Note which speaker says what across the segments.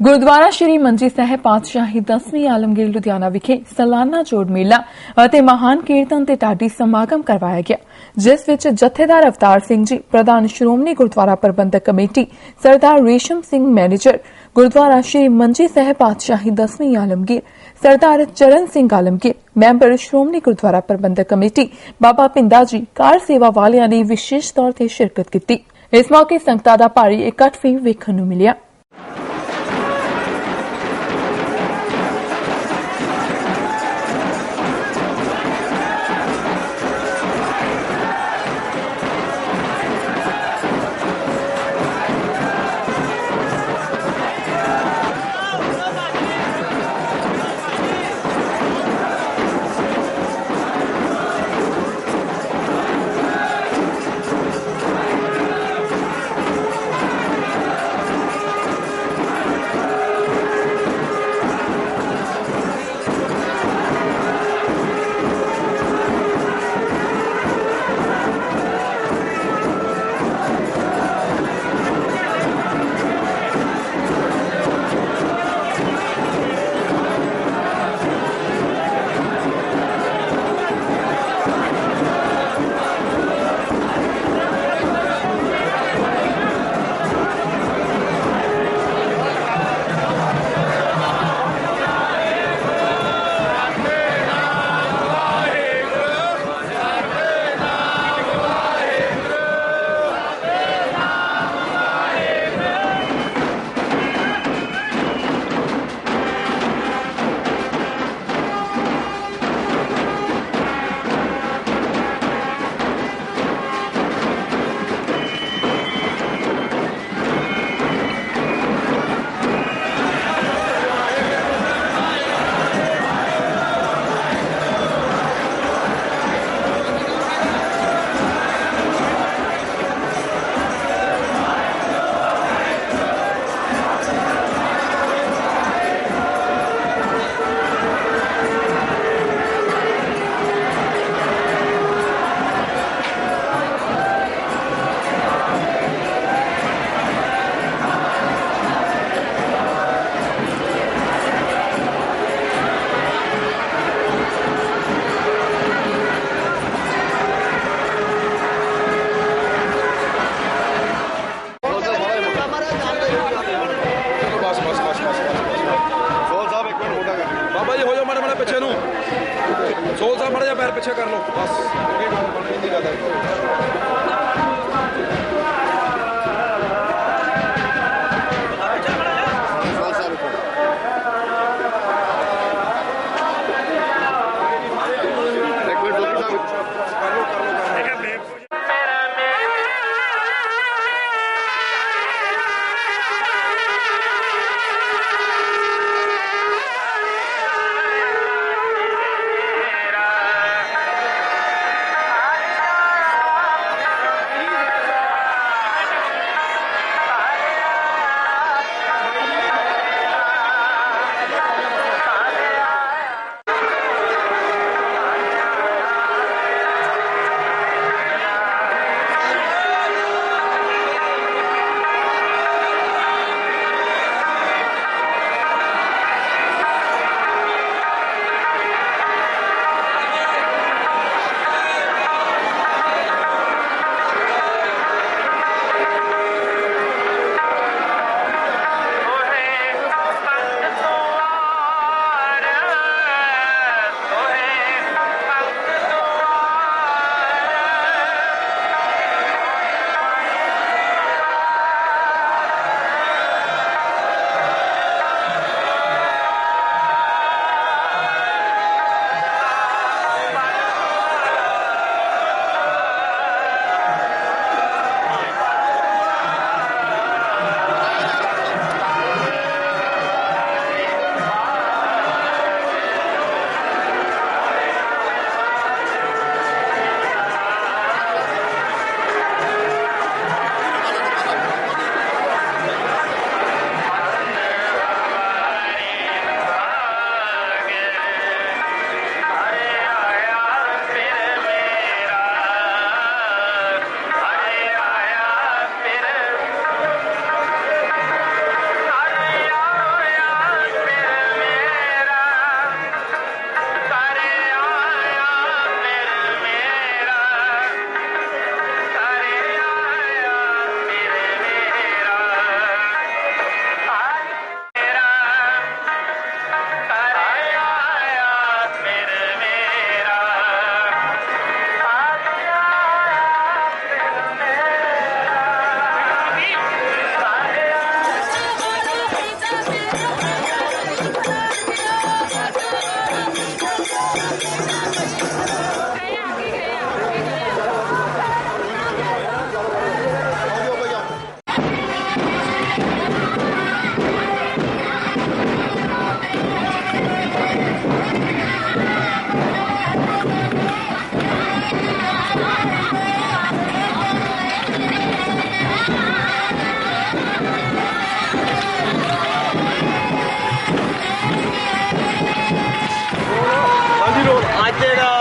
Speaker 1: ਗੁਰਦੁਆਰਾ ਸ਼੍ਰੀ ਮੰਜੀ ਸਾਹਿਬ ਪਾਤਸ਼ਾਹੀ 10ਵੀਂ ਆਲਮਗੀਰ ਲੁਧਿਆਣਾ ਵਿਖੇ ਸਾਲਾਨਾ ਜੋੜ ਮੇਲਾ ਅਤੇ ਮਹਾਨ ਕੀਰਤਨ ਤੇ ਢਾਡੀ ਸਮਾਗਮ ਕਰਵਾਇਆ ਗਿਆ, ਜਿਸ ਵਿੱਚ ਜਥੇਦਾਰ ਅਵਤਾਰ ਸਿੰਘ ਜੀ, ਪ੍ਰਧਾਨ ਸ਼੍ਰੋਮਣੀ ਗੁਰਦੁਆਰਾ ਪ੍ਰਬੰਧਕ ਕਮੇਟੀ, ਸਰਦਾਰ ਰੇਸ਼ਮ ਸਿੰਘ ਮੈਨੇਜਰ, ਗੁਰਦੁਆਰਾ ਸ਼੍ਰੀ ਮੰਜੀ ਸਾਹਿਬ ਪਾਤਸ਼ਾਹੀ 10ਵੀਂ ਆਲਮਗੀਰ, ਸਰਦਾਰ ਚਰਨ ਸਿੰਘ ਆਲਮਗੀਰ, ਮੈਂਬਰ ਸ਼੍ਰੋਮਣੀ ਗੁਰਦੁਆਰਾ ਪ੍ਰਬੰਧਕ ਕਮੇਟੀ, ਬਾਬਾ ਪਿੰਦਾ ਜੀ, ਕਾਰ ਸੇਵਾ ਵਾਲਿਆਂ ਨੇ ਵਿਸ਼ੇਸ਼ ਤੌਰ ਤੇ ਸ਼ਿਰਕਤ ਕੀਤੀ। ਇਸ ਮੌਕੇ ਸੰਗਤਾਂ ਦਾ ਭਾਰੀ ਇਕੱਠ ਵੀ ਵੇਖਣ ਨੂੰ ਮਿਲਿਆ।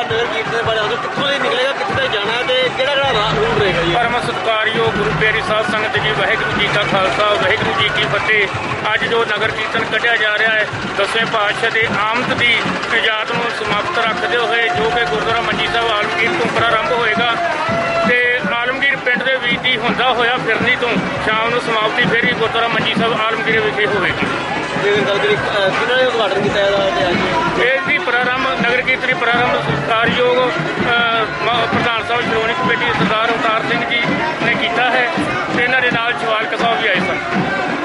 Speaker 2: ਨਗਰ ਕੀਰਤਨ ਬਾਰੇ ਦੱਸੋ ਕਿੱਥੋਂ ਦੀ ਨਿਕਲੇਗਾ, ਕਿੱਥੇ ਜਾਣਾ ਤੇ ਕਿਹੜਾ ਕਿਹੜਾ ਰਾਹ ਰੂਟ ਰਹੇਗਾ ਜੀ?
Speaker 3: ਪਰਮ ਸਤਕਾਰਯੋਗ ਗੁਰੂ ਪਿਆਰੀ ਸਾਹਿਬ ਸੰਗਤ ਜੀ, ਵਾਹਿਗੁਰੂ ਜੀ ਕਾ ਖਾਲਸਾ, ਵਾਹਿਗੁਰੂ ਜੀ ਕੀ ਫਤਿਹ। ਅੱਜ ਜੋ ਨਗਰ ਕੀਰਤਨ ਕੱਢਿਆ ਜਾ ਰਿਹਾ ਹੈ, ਦਸਵੇਂ ਪਾਤਸ਼ਾਹ ਦੇ ਆਮਦ ਦੀ ਇਜਾਜ਼ਤ ਨੂੰ ਸਮਾਪਤ ਰੱਖਦੇ ਹੋਏ, ਜੋ ਕਿ ਗੁਰਦੁਆਰਾ ਮੰਜੀ ਸਾਹਿਬ ਆਲਮਗੀਰ ਤੋਂ ਪ੍ਰਾਰੰਭ ਹੋਏਗਾ ਤੇ ਆਲਮਗੀਰ ਪਿੰਡ ਦੇ ਵਿੱਚ ਹੀ ਹੁੰਦਾ ਹੋਇਆ ਫਿਰਨੀ ਤੋਂ ਸ਼ਾਮ ਨੂੰ ਸਮਾਪਤੀ, ਫੇਰੀ ਗੁਰਦੁਆਰਾ ਮੰਜੀ ਸਾਹਿਬ ਆਲਮਗੀਰ ਵਿਖੇ ਹੋਵੇਗੀ।
Speaker 4: ਤੇ ਗੱਲ ਕਿਹਨਾਂ ਨੇ ਉਦਘਾਟਨ ਕੀਤਾ ਇਹਦਾ ਤੇ ਅੱਜ?
Speaker 3: ਇਸ ਦੀ ਪ੍ਰਾਰੰਭ, ਨਗਰ ਕੀਰਤਨੀ ਪ੍ਰਾਰੰਭ ਸਤਿਕਾਰਯੋਗ ਪ੍ਰਧਾਨ ਸਾਹਿਬ ਸ਼੍ਰੋਮਣੀ ਕਮੇਟੀ ਸਰਦਾਰ ਅਵਤਾਰ ਸਿੰਘ ਜੀ ਨੇ ਕੀਤਾ ਹੈ ਤੇ ਇਹਨਾਂ ਦੇ ਨਾਲ ਸਵਾਲ ਸਾਹਿਬ ਵੀ ਆਏ ਸਨ।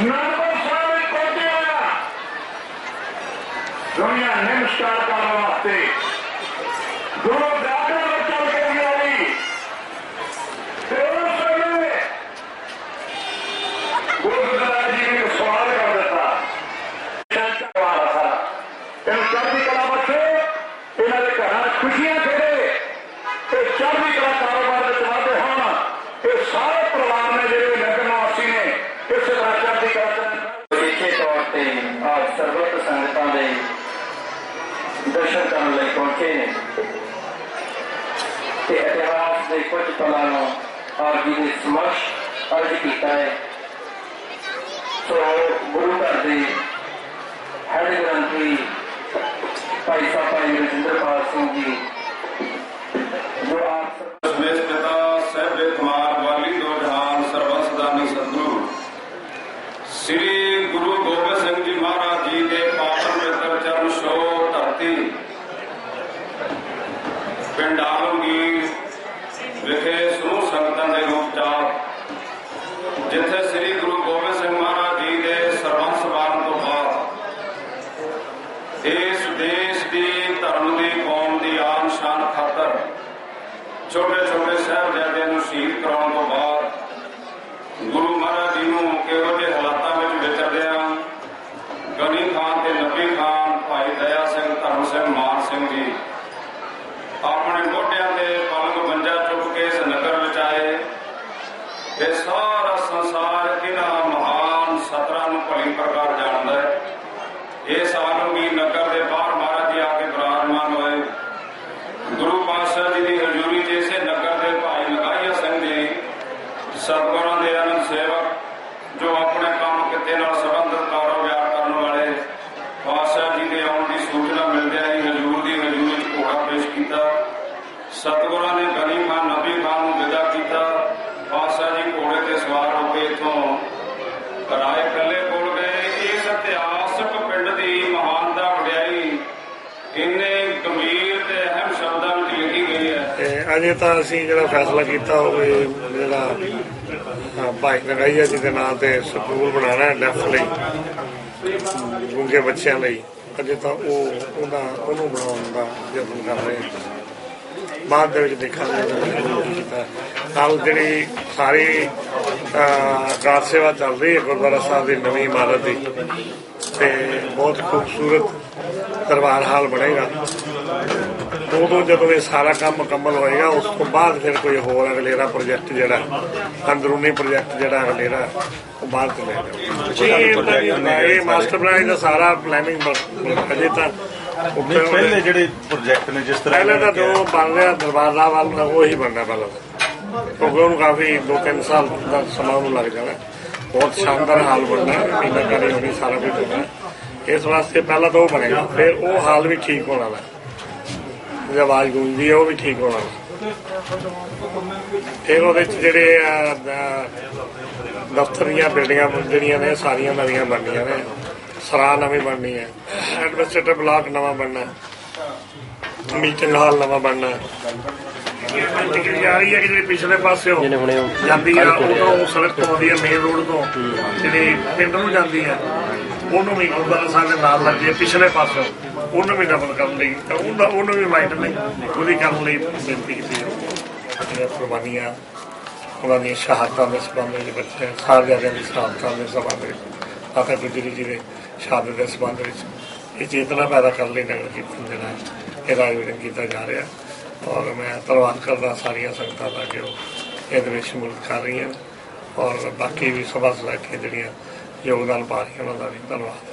Speaker 5: ਨੰਬਰ ਸਾਹਿਬ ਵਿੱਚ ਪਹੁੰਚਿਆ ਦੁਨੀਆ ਨਮਸਕਾਰ ਕਰਨ ਵਾਸਤੇ ਗੁਰੂ ਦਾਦਰ ਵਿੱਚ ਚੱਲ ਕੇ ਵੀ ਆਈ ਤੇ ਉਸ ਵੇਲੇ ਗੁਰੂ ਦਾਦਾ ਜੀ ਨੇ ਇੱਕ ਸਵਾਲ ਕਰ ਦਿੱਤਾ ਸਵਾਲ ਸਾਰਾ ਇਹ ਚੜ੍ਹਦੀ ਕਲਾ ਬੱਚੇ ਇਹਨਾਂ ਦੇ ਘਰਾਂ 'ਚ ਖੁਸ਼ੀਆਂ ਖੇੜੇ ਤੇ ਚੜ੍ਹਦੀ ਕਲਾ ਕਾਰੋਬਾਰ ਵਿੱਚ ਵਾਧੇ ਹੋਣ ਇਹ ਸਾਰੇ ਪਰਿਵਾਰ ਨੇ ਜਿਹੜੇ ਨਗਰ ਨਿਵਾਸੀ ਨੇ ਇਸੇ ਤਰ੍ਹਾਂ ਚੜ੍ਹਦੀ ਕਲਾ ਕਰਨ
Speaker 6: ਵਿਸ਼ੇ ਤੌਰ ਤੇ ਆਪ ਸਰਬੱਤ ਸੰਗਤਾਂ ਦੇ ਦਰਸ਼ਨ ਕਰਨ ਲਈ ਪਹੁੰਚੇ ਨੇ ਤੇ ਇਤਿਹਾਸ ਦੇ ਕੁਝ ਪਲਾਂ ਨੂੰ ਆਪ ਜੀ ਦੇ ਸਮਕਸ਼ ਅਰਜ ਕੀਤਾ ਹੈ ਸੋ ਗੁਰੂ ਘਰ ਦੇ ਹੈਡ ਗ੍ਰੰਥੀ ਭਾਈ ਸਾਹਿਬ ਭਾਈ ਰਜਿੰਦਰਪਾਲ ਸਿੰਘ ਜੀ ਜੋ ਆਪ
Speaker 2: ਦਸ਼ਮੇਸ਼ ਪਿਤਾ ਸਹਿਬੇ ਕੁਮਾਰ ਵਾਲੀ ਦੋ ਜਹਾਨ ਸਰਬੰਸ ਦਾਨੀ ਸਤਿਗੁਰੂ ਸ੍ਰੀ ਗੁਰੂ ਗੋਬਿੰਦ ਸਿੰਘ ਜੀ ਮਹਾਰਾਜ ਜੀ ਦੇ ਪਾਵਨ ਪਵਿੱਤਰ ਚਰਨ ਛੋਹ ਧਰਤੀ ਪਿੰਡ ਆਲਮਗੀਰ ਵਿਖੇ ਸਮੂਹ ਸੰਗਤਾਂ ਦੇ ਰੂਪ ਚਾਪ ਜਿੱਥੇ ਸ੍ਰੀ ਗੁਰੂ ਗੋਬਿੰਦ ਸਿੰਘ ਮਹਾਰਾਜ ਜੀ ਦੇ ਸਰਬੰਸ ਬਾਰਨ ਤੋਂ ਬਾਅਦ ਇਸ ਦੇਸ਼ ਦੀ ਧਰਮ ਦੀ ਕੌਮ ਦੀ ਆਨ ਸ਼ਾਨ ਖਾਤਰ ਛੋਟੇ ਛੋਟੇ ਸਾਹਿਬਜ਼ਾਦਿਆਂ ਨੂੰ ਸ਼ਹੀਦ ਕਰਾਉਣ ਤੋਂ ਬਾਅਦ ਗੁਰੂ ਮਹਾਰਾਜ ਜੀ ਨੂੰ ਕਿਹੋ ਜਿਹੇ ਹਾਲਾਤਾਂ ਵਿੱਚ ਵਿਚਰਦਿਆਂ ਗਨੀ ਖਾਨ ਤੇ ਨਬੀ ਖਾਨ ਭਾਈ ਦਇਆ ਸਿੰਘ ਧਰਮ ਸਿੰਘ ਮਾਨ ਸਿੰਘ ਜੀ ਆਪਣੇ ਮੋਢਿਆਂ ਤੇ ਪਲੰਗ ਮੰਜਾ ਚੁੱਕ ਕੇ ਇਸ ਨਗਰ ਵਿੱਚ ਆਏ ਇਹ ਸਾਰਾ ਸੰਸਾਰ ਇਹਨਾਂ ਮਹਾਨ ਸਤਰਾਂ ਨੂੰ ਭਲੀ ਪ੍ਰਕਾਰ ਜਾਣਦਾ ਹੈ ਇਸ ਆਲਮਗੀਰ ਨਗਰ ਦੇ ਬਾਹਰ ਮਹਾਰਾਜ ਜੀ ਆ ਕੇ ਬਿਰਾਜਮਾਨ ਹੋਏ ਗੁਰੂ ਪਾਤਸ਼ਾਹ ਜੀ ਦੀ ਹਜ਼ੂਰੀ 'ਚ ਇਸੇ ਨਗਰ ਦੇ ਭਾਈ ਲਗਾਈਆ ਸਿੰਘ ਜੀ ਸਤਿਗੁਰਾਂ ਦੇ ਅਨੰਦ ਸੇਵਕ ਜੋ ਆਪਣੇ ਕੰਮ ਕਿਤੇ ਨਾਲ ਸੰਬੰਧਿਤ ਕਾਰੋਬਾਰ ਕਰਨ ਵਾਲੇ ਪਾਤਸ਼ਾਹ ਜੀ ਦੇ ਆਉਣ ਦੀ ਸੂਚਨਾ ਮਿਲਦਿਆਂ ਹੀ ਹਜ਼ੂਰ ਦੀ ਹਜ਼ੂਰੀ 'ਚ ਘੋੜਾ ਪੇਸ਼ ਕੀਤਾ ਸਤਿਗੁਰਾਂ ਨੇ ਗਨੀ ਖਾਨ ਨਬੀ ਖਾਨ ਨੂੰ ਵਿਦਾ ਕੀਤਾ ਪਾਤਸ਼ਾਹ ਜੀ ਘੋੜੇ ਤੇ ਸਵਾਰ ਹੋ ਕੇ ਇਥੋਂ ਰਾਏ ਕੱਲੇ ਕੋਲ ਗਏ ਇਸ ਇਤਿਹਾਸਕ ਪਿੰਡ ਦੀ ਮਹਾਨਤਾ ਵਡਿਆਈ ਇੰਨੇ ਗੰਭੀਰ ਤੇ ਅਹਿਮ ਸ਼ਬਦਾਂ ਵਿੱਚ ਲਿਖੀ ਗਈ ਹੈ
Speaker 7: ਤੇ ਅਜੇ ਤਾਂ ਅਸੀਂ ਜਿਹੜਾ ਫੈਸਲਾ ਕੀਤਾ ਹੋਵੇ ਜਿਹੜਾ ਹਾਂ, ਭਾਈ ਨਗਾਈਆ ਜੀ ਦੇ ਨਾਂ ਤੇ ਸਕੂਲ ਬਣਾਉਣਾ ਹੈ ਡੈਫ ਲਈ ਗੁੰਗੇ ਬੱਚਿਆਂ ਲਈ ਅਜੇ ਤਾਂ ਉਹ ਉਹਨਾਂ ਉਹਨੂੰ ਬਣਾਉਣ ਦਾ ਯਤਨ ਕਰ ਰਹੇ ਬਾਅਦ ਦੇ ਵਿੱਚ ਦੇਖਾਂਗੇ ਕੀ ਕੀਤਾ। ਨਾਲ ਜਿਹੜੀ ਸਾਰੀ ਕਾਰ ਸੇਵਾ ਚੱਲ ਰਹੀ ਹੈ ਗੁਰਦੁਆਰਾ ਸਾਹਿਬ ਦੀ ਨਵੀਂ ਇਮਾਰਤ ਦੀ ਤੇ ਬਹੁਤ ਖੂਬਸੂਰਤ ਦਰਬਾਰ ਹਾਲ ਬਣੇਗਾ। ਉਦੋਂ ਜਦੋਂ ਇਹ ਸਾਰਾ ਕੰਮ ਮੁਕੰਮਲ ਹੋਏਗਾ ਉਸ ਤੋਂ ਬਾਅਦ ਫਿਰ ਕੋਈ ਹੋਰ ਅਗਲੇਰਾ ਪ੍ਰੋਜੈਕਟ ਜਿਹੜਾ ਅੰਦਰੂਨੀ ਪ੍ਰੋਜੈਕਟ ਜਿਹੜਾ ਅਗਲੇਰਾ ਉਹ ਬਾਅਦ ਚ ਲੈ ਜਾਓ ਇਹ ਮਾਸਟਰ ਪਲਾਨ ਦਾ ਸਾਰਾ ਪਲੈਨਿੰਗ ਅਜੇ ਤਾਂ
Speaker 8: ਪਹਿਲੇ ਜਿਹੜੇ ਪ੍ਰੋਜੈਕਟ ਨੇ ਜਿਸ ਤਰ੍ਹਾਂ
Speaker 7: ਪਹਿਲੇ ਤਾਂ ਜੋ ਬਣ ਰਿਹਾ ਦਰਬਾਰ ਸਾਹਿਬ ਵੱਲ ਦਾ ਉਹੀ ਬਣਨਾ ਪਹਿਲਾਂ ਕਿਉਂਕਿ ਉਹਨੂੰ ਕਾਫੀ ਦੋ ਤਿੰਨ ਸਾਲ ਦਾ ਸਮਾਂ ਉਹਨੂੰ ਲੱਗ ਜਾਣਾ। ਬਹੁਤ ਸ਼ਾਨਦਾਰ ਹਾਲ ਬਣਨਾ ਹੈ, ਮਹੀਨਾ ਕਰੀ ਹੋਣੀ ਸਾਰਾ ਕੁਝ ਹੋਣਾ। ਇਸ ਵਾਸਤੇ ਪਹਿਲਾਂ ਤਾਂ ਉਹ ਬਣੇਗਾ ਫਿਰ ਉਹ ਹਾਲ ਵੀ ਠੀਕ ਹੋਣਾ ਵਾ। ਜੇ ਆਵਾਜ਼ ਗੂੰਜਦੀ ਹੈ ਉਹ ਵੀ ਠੀਕ ਹੋਣਾ। ਫਿਰ ਉਹਦੇ ਚ ਜਿਹੜੇ ਦਫ਼ਤਰ ਦੀਆਂ ਬਿਲਡਿੰਗਾਂ ਜਿਹੜੀਆਂ ਨੇ ਸਾਰੀਆਂ ਨਵੀਆਂ ਬਣਨੀਆਂ ਨੇ। ਸਰਾਂ ਨਵੀਂ ਬਣਨੀ ਹੈ। ਐਡਮਿਨਿਸਟ੍ਰੇਟਿਵ ਬਲਾਕ ਨਵਾਂ ਬਣਨਾ ਹੈ। ਮੀਟਿੰਗ ਹਾਲ ਨਵਾਂ ਬਣਨਾ ਹੈ। ਜਿਹੜੀ ਆ ਰਹੀ ਹੈ ਕਿ ਜਿਹੜੀ ਪਿਛਲੇ ਪਾਸੇ ਜਾਂਦੀ ਆ ਉਹ ਤੋਂ ਸੜਕ ਤੋਂ ਆਉਂਦੀ ਹੈ ਮੇਨ ਰੋਡ ਤੋਂ ਜਿਹੜੀ ਪਿੰਡ ਨੂੰ ਜਾਂਦੀ ਹੈ ਉਹਨੂੰ ਵੀ ਗੁਰਦੁਆਰਾ ਸਾਹਿਬ ਦੇ ਨਾਲ ਲੱਗੇ ਪਿਛਲੇ ਪਾਸੋਂ। ਉਹਨੂੰ ਵੀ ਡਬਲ ਕਰਨ ਲਈ ਤਾਂ ਉਹਦਾ, ਉਹਨੂੰ ਵੀ ਮਾਈਂਡ ਲਈ, ਉਹਦੀ ਕਰਨ ਲਈ ਬੇਨਤੀ ਕੀਤੀ ਜਿਹੜੀਆਂ ਕੁਰਬਾਨੀਆਂ ਉਹਨਾਂ ਦੀਆਂ ਸ਼ਹਾਦਤਾਂ ਦੇ ਸੰਬੰਧ ਵਿੱਚ ਬੱਚੇ ਸਾਹਿਬਜ਼ਾਦਿਆਂ ਦੀ ਸ਼ਹਾਦਤਾਂ ਦੇ ਸੰਬੰਧ ਵਿੱਚ। ਮਾਤਾ ਗੁਜਰੀ ਜੀ ਦੇ ਸ਼ਹਾਦਤ ਦੇ ਸੰਬੰਧ ਵਿੱਚ ਇਹ ਚੇਤਨਾ ਪੈਦਾ ਕਰਨ ਲਈ ਨਗਰ ਕੀਰਤਨ ਜਿਹੜਾ ਇਹਦਾ ਆਯੋਜਨ ਕੀਤਾ ਜਾ ਰਿਹਾ। ਔਰ ਮੈਂ ਧੰਨਵਾਦ ਕਰਦਾ ਸਾਰੀਆਂ ਸੰਗਤਾਂ ਦਾ ਕਿ ਉਹ ਇਹਦੇ ਵਿੱਚ ਸ਼ਮੂਲੀਅਤ ਕਰ ਰਹੀਆਂ ਔਰ ਬਾਕੀ ਵੀ ਸਭਾ ਸੁਸਾਇਟੀਆਂ ਜਿਹੜੀਆਂ ਯੋਗਦਾਨ ਪਾ ਰਹੀਆਂ ਉਹਨਾਂ ਦਾ ਵੀ ਧੰਨਵਾਦ।